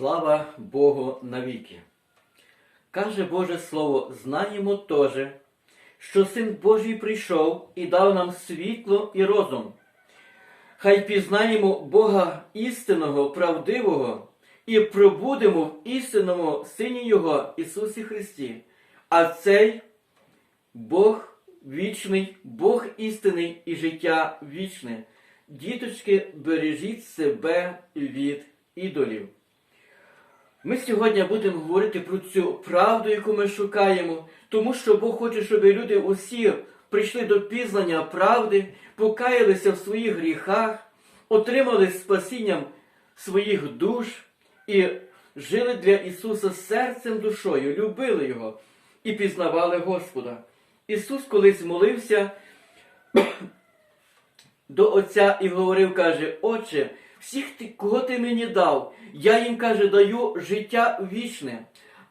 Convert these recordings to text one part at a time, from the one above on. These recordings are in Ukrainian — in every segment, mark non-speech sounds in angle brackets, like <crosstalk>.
Слава Богу навіки. Каже Боже Слово, знаємо теж, що Син Божий прийшов і дав нам світло і розум. Хай пізнаємо Бога істинного, правдивого і пробудемо в істинному Сині Його Ісусі Христі. А цей Бог вічний, Бог істинний і життя вічне. Діточки, бережіть себе від ідолів. Ми сьогодні будемо говорити про цю правду, яку ми шукаємо, тому що Бог хоче, щоб люди усі прийшли до пізнання правди, покаялися в своїх гріхах, отримали спасінням своїх душ і жили для Ісуса серцем душою, любили Його і пізнавали Господа. Ісус колись молився <coughs> до Отця і говорив, каже, Отче, всіх, ти, кого ти мені дав, я їм, каже, даю життя вічне,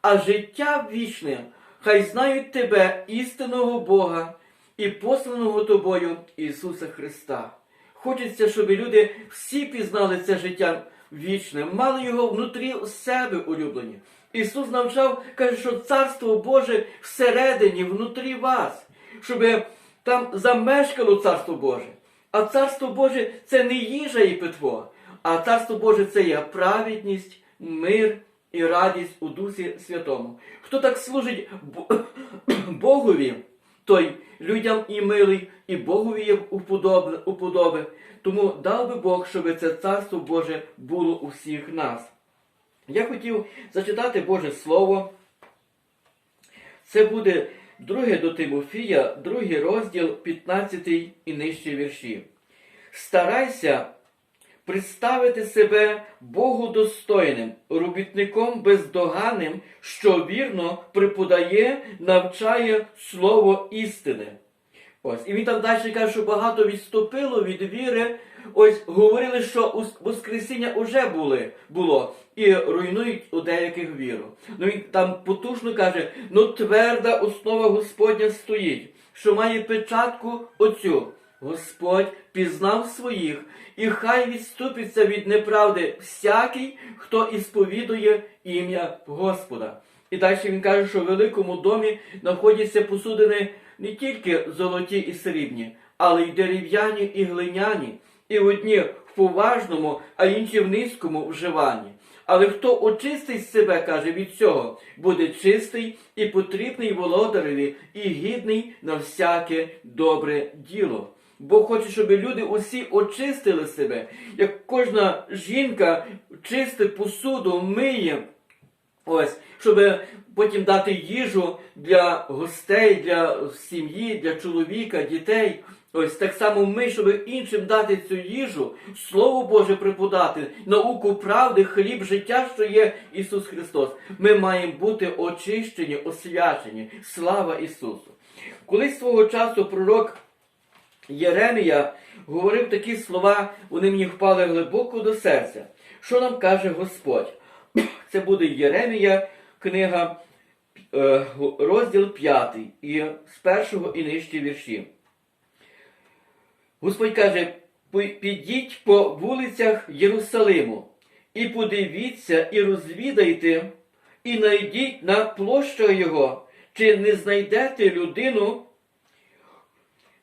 а життя вічне, хай знають тебе, істинного Бога і посланого тобою Ісуса Христа. Хочеться, щоб люди всі пізнали це життя вічне, мали його внутрі себе улюблені. Ісус навчав, каже, що Царство Боже всередині, внутрі вас, щоб там замешкало Царство Боже. А Царство Боже це не їжа і питво, а Царство Боже це є праведність, мир і радість у Дусі Святому. Хто так служить <coughs> Богові, той людям і милий, і Богові є уподоби. Тому дав би Бог, щоб це Царство Боже було у всіх нас. Я хотів зачитати Боже Слово. Це буде друге до Тимофія, другий розділ, 15 і нижчі вірші. Старайся представити себе Богу достойним, робітником бездоганним, що вірно преподає, навчає слово істини. Ось, і він там далі каже, що багато відступило від віри. Ось говорили, що Воскресіння вже були, було, і руйнують у деяких віру. Ну він там потужно каже: ну тверда основа Господня стоїть, що має печатку оцю. Господь пізнав своїх, і хай відступиться від неправди всякий, хто ісповідує ім'я Господа. І далі він каже, що в великому домі знаходяться посудини не тільки золоті і срібні, але й дерев'яні і глиняні, і одні в поважному, а інші в низькому вживанні. Але хто очистить себе, каже, від цього, буде чистий і потрібний володареві, і гідний на всяке добре діло. Бог хоче, щоб люди усі очистили себе, як кожна жінка чистить посуду, миє, Ось, щоб потім дати їжу для гостей, для сім'ї, для чоловіка, дітей. Ось так само ми, щоб іншим дати цю їжу, Слово Боже преподати, науку правди, хліб життя, що є Ісус Христос. Ми маємо бути очищені, освячені. Слава Ісусу! Колись свого часу пророк Єремія говорив такі слова, вони мені впали глибоко до серця. Що нам каже Господь? Це буде Єремія, книга, е, розділ 5, і з першого і нижчі вірші. Господь каже: «Пи- підіть по вулицях Єрусалиму, і подивіться, і розвідайте, і найдіть на площах його, чи не знайдете людину,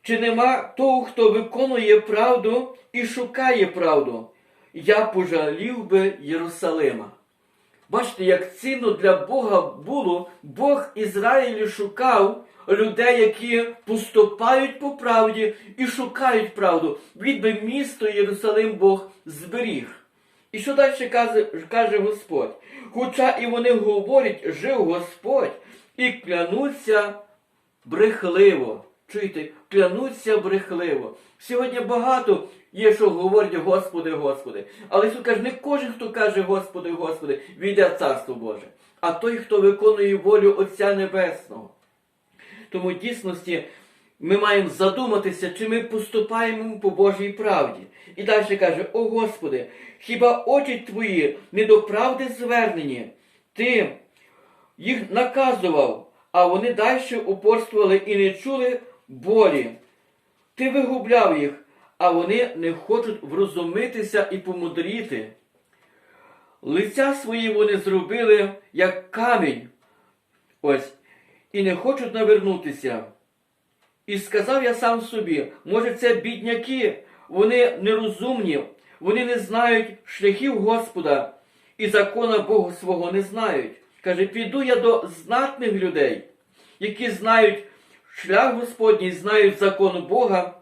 чи нема того, хто виконує правду і шукає правду. Я пожалів би Єрусалима. Бачите, як цінно для Бога було, Бог Ізраїлю шукав людей, які поступають по правді і шукають правду. Він би місто Єрусалим Бог зберіг. І що далі каже, каже Господь? Хоча і вони говорять, жив Господь, і клянуться брехливо. Чуєте, клянуться брехливо. Сьогодні багато є, що говорять Господи, Господи. Але Ісус каже, не кожен, хто каже Господи, Господи, війде в Царство Боже, а той, хто виконує волю Отця Небесного. Тому в дійсності ми маємо задуматися, чи ми поступаємо по Божій правді. І далі каже: О Господи, хіба очі твої не до правди звернені? Ти їх наказував, а вони далі упорствували і не чули болі. Ти вигубляв їх, а вони не хочуть врозумитися і помудріти. Лиця свої вони зробили, як камінь, ось, і не хочуть навернутися. І сказав я сам собі, може, це бідняки, вони нерозумні, вони не знають шляхів Господа і закона Бога свого не знають. Каже, піду я до знатних людей, які знають шлях Господній, знають закон Бога.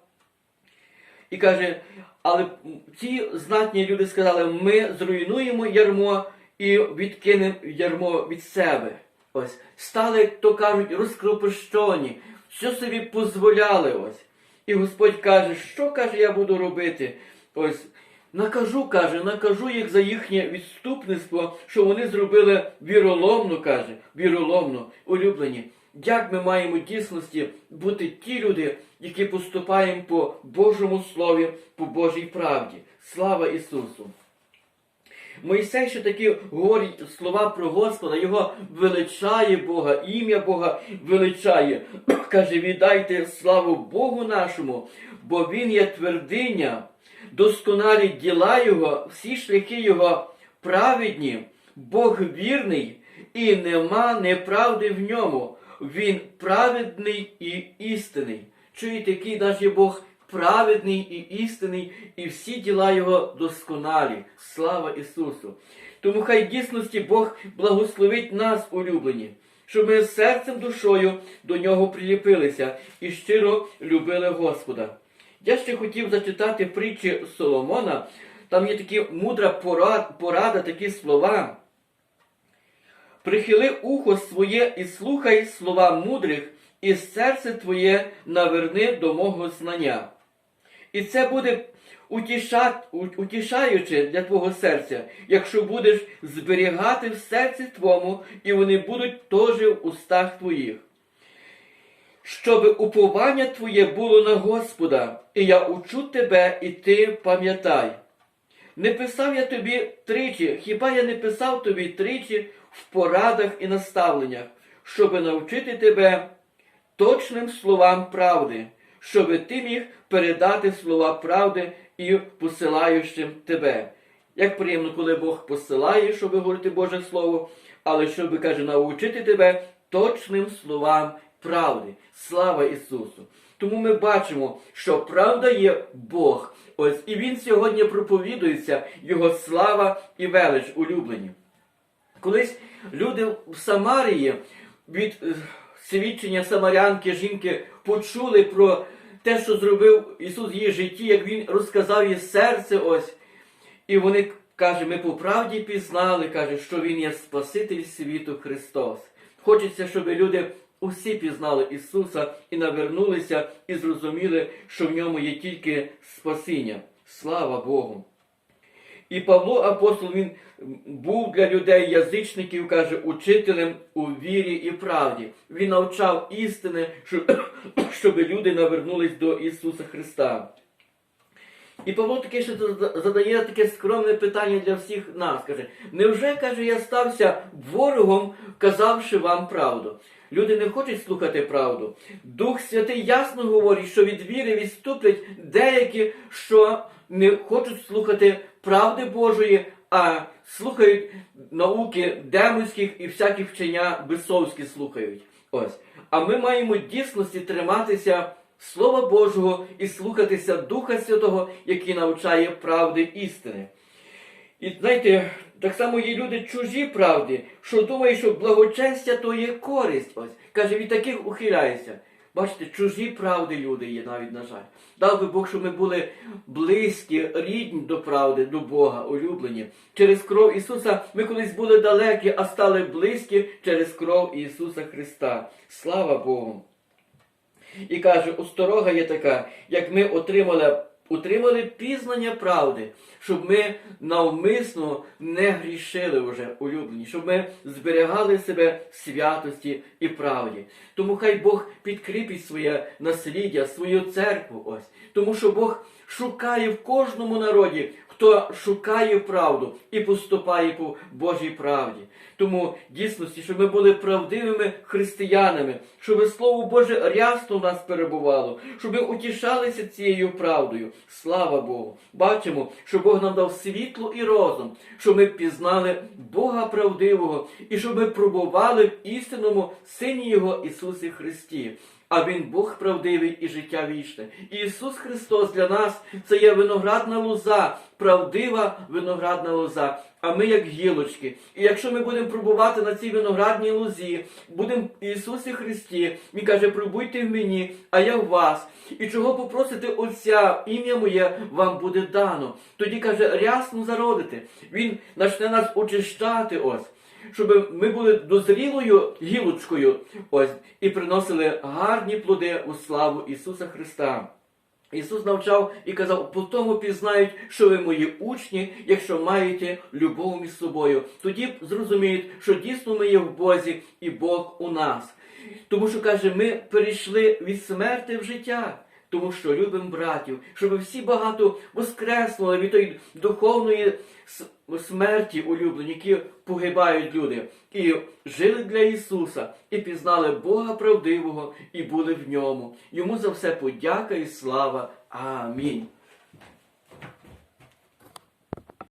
І каже, але ці знатні люди сказали, ми зруйнуємо ярмо і відкинемо ярмо від себе. Ось стали, як то кажуть, розкропощені, що собі дозволяли ось. І Господь каже, що каже, я буду робити? Ось накажу, каже, накажу їх за їхнє відступництво, що вони зробили віроломно, каже, віроломно, улюблені. Як ми маємо дійсності бути ті люди, які поступаємо по Божому Слові, по Божій правді. Слава Ісусу! Мойсей ще такі говорить слова про Господа, його величає Бога, ім'я Бога величає. <clears throat> Каже, віддайте славу Богу нашому, бо Він є твердиня, досконалі діла Його, всі шляхи Його праведні, Бог вірний, і нема неправди в ньому. Він праведний і істинний. Чуєте, який наш є Бог праведний і істинний, і всі діла Його досконалі. Слава Ісусу! Тому хай дійсності Бог благословить нас, улюблені, щоб ми серцем душою до нього приліпилися і щиро любили Господа. Я ще хотів зачитати притчі Соломона. Там є такі мудра порада, порада такі слова. Прихили ухо своє і слухай слова мудрих, і серце твоє наверни до мого знання. І це буде утішати, утішаюче для твого серця, якщо будеш зберігати в серці твому, і вони будуть теж в устах твоїх. Щоби уповання твоє було на Господа, і я учу тебе, і ти пам'ятай. Не писав я тобі тричі, хіба я не писав тобі тричі в порадах і наставленнях, щоби навчити тебе точним словам правди, щоби ти міг передати слова правди і посилаючим тебе. Як приємно, коли Бог посилає, щоб говорити Боже Слово, але щоб, каже, навчити тебе точним словам правди. Слава Ісусу! Тому ми бачимо, що правда є Бог. Ось і Він сьогодні проповідується, Його слава і велич улюблені. Колись люди в Самарії від е, свідчення самарянки жінки почули про те, що зробив Ісус в її житті, як Він розказав їй серце ось. І вони каже, ми по правді пізнали, каже, що Він є Спаситель світу Христос. Хочеться, щоб люди усі пізнали Ісуса і навернулися, і зрозуміли, що в ньому є тільки спасіння. Слава Богу! І Павло апостол він був для людей язичників, каже, учителем у вірі і правді. Він навчав істини, щоб, <coughs> люди навернулись до Ісуса Христа. І Павло таке ще задає таке скромне питання для всіх нас. Каже, невже, каже, я стався ворогом, казавши вам правду? Люди не хочуть слухати правду. Дух Святий ясно говорить, що від віри відступлять деякі, що не хочуть слухати правди Божої, а слухають науки демонських і всякі вчення бесовські слухають. Ось. А ми маємо дійсності триматися Слова Божого і слухатися Духа Святого, який навчає правди істини. І знаєте, так само є люди чужі правди, що думають, що благочестя то є користь. Ось. Каже, від таких ухиляйся. Бачите, чужі правди люди є навіть, на жаль. Дав би Бог, щоб ми були близькі, рідні до правди, до Бога, улюблені. Через кров Ісуса ми колись були далекі, а стали близькі через кров Ісуса Христа. Слава Богу! І каже, осторога є така, як ми отримали утримали пізнання правди, щоб ми навмисно не грішили вже улюблені, щоб ми зберігали себе в святості і правді. Тому хай Бог підкріпить своє насліддя, свою церкву. ось. Тому що Бог шукає в кожному народі, хто шукає правду і поступає по Божій правді. Тому дійсності, щоб ми були правдивими християнами, щоб Слово Боже рясно в нас перебувало, щоб ми утішалися цією правдою. Слава Богу! Бачимо, що Бог нам дав світло і розум, щоб ми пізнали Бога правдивого і щоб ми пробували в істинному Сині Його Ісусі Христі. А Він Бог правдивий і життя вічне. Ісус Христос для нас це є виноградна лоза, правдива виноградна лоза. А ми як гілочки. І якщо ми будемо пробувати на цій виноградній лозі, будемо Ісусі Христі, Він каже, пробуйте в мені, а я в вас. І чого попросите Отця, ім'я моє вам буде дано. Тоді каже, рясно зародите. Він почне нас очищати ось щоб ми були дозрілою гілочкою ось і приносили гарні плоди у славу Ісуса Христа. Ісус навчав і казав, по тому пізнають, що ви мої учні, якщо маєте любов між собою. Тоді зрозуміють, що дійсно ми є в Бозі і Бог у нас. Тому що каже, ми перейшли від смерти в життя. Тому що любимо братів, щоб всі багато воскреснули від тої духовної смерті улюблені, які погибають люди, і жили для Ісуса, і пізнали Бога правдивого, і були в ньому. Йому за все подяка і слава. Амінь.